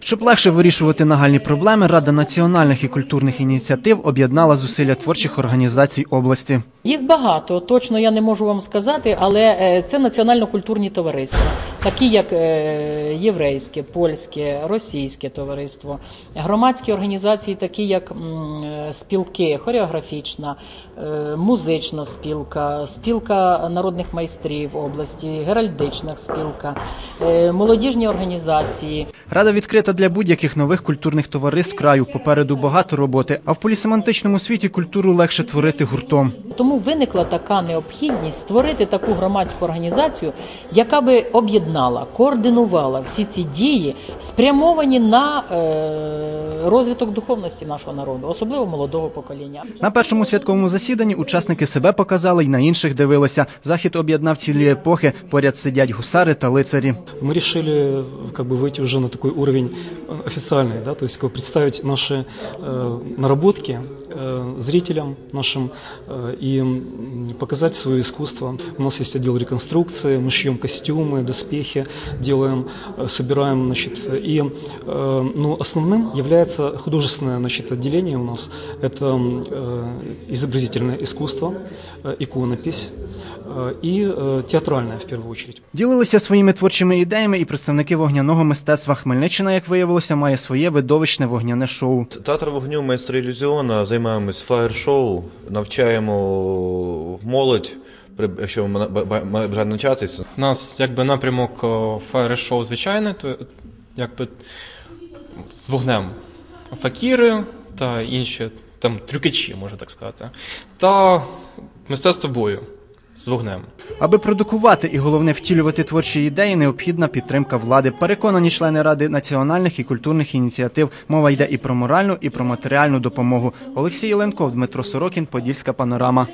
Щоб легше вирішувати нагальні проблеми, Рада національних і культурних ініціатив об'єднала зусилля творчих організацій області. Їх багато, точно я не можу вам сказати, але е, це національно-культурні товариства, такі як е, єврейське, польське, російське товариство, громадські організації, такі як е, спілки, хореографічна, музична спілка, спілка народних майстрів області, геральдична спілка, молодіжні організації. Рада відкрита для будь-яких нових культурних товариств краю. Попереду багато роботи, а в полісемантичному світі культуру легше творити гуртом. Тому виникла така необхідність створити таку громадську організацію, яка би об'єднала, координувала всі ці дії, спрямовані на е, розвиток духовності нашого народу, особливо молодого покоління. На першому святковому засіданні учасники себе показали й на інших дивилися. Захід об'єднав цілі епохи. Поряд сидять гусари та лицарі. Мы решили как бы выйти уже на такой уровень э, официальный, да, то есть как бы представить наши э, наработки э, зрителям нашим э, и показать свое искусство. У нас есть отдел реконструкции, мы шьем костюмы, доспехи, делаем, э, собираем, значит, и э, ну, основным является художественное значит, отделение у нас. Это э, изобразительное искусство, э, иконопись э, и э, театральное в первую очередь. Ділилися своїми творчими ідеями і представники вогняного мистецтва. Хмельниччина, як виявилося, має своє видовищне вогняне шоу. Театр вогню майстри ілюзіона займаємось фаєр-шоу, навчаємо молодь, при- якщо м- б- б- навчатися. У нас якби напрямок фаєр-шоу звичайне, то якби з вогнем факіри та інші там трюкачі, можна так сказати. Та мистецтво бою з вогнем. Аби продукувати і головне втілювати творчі ідеї, необхідна підтримка влади. Переконані члени ради національних і культурних ініціатив. Мова йде і про моральну, і про матеріальну допомогу. Олексій Єленков, Дмитро Сорокін, Подільська панорама.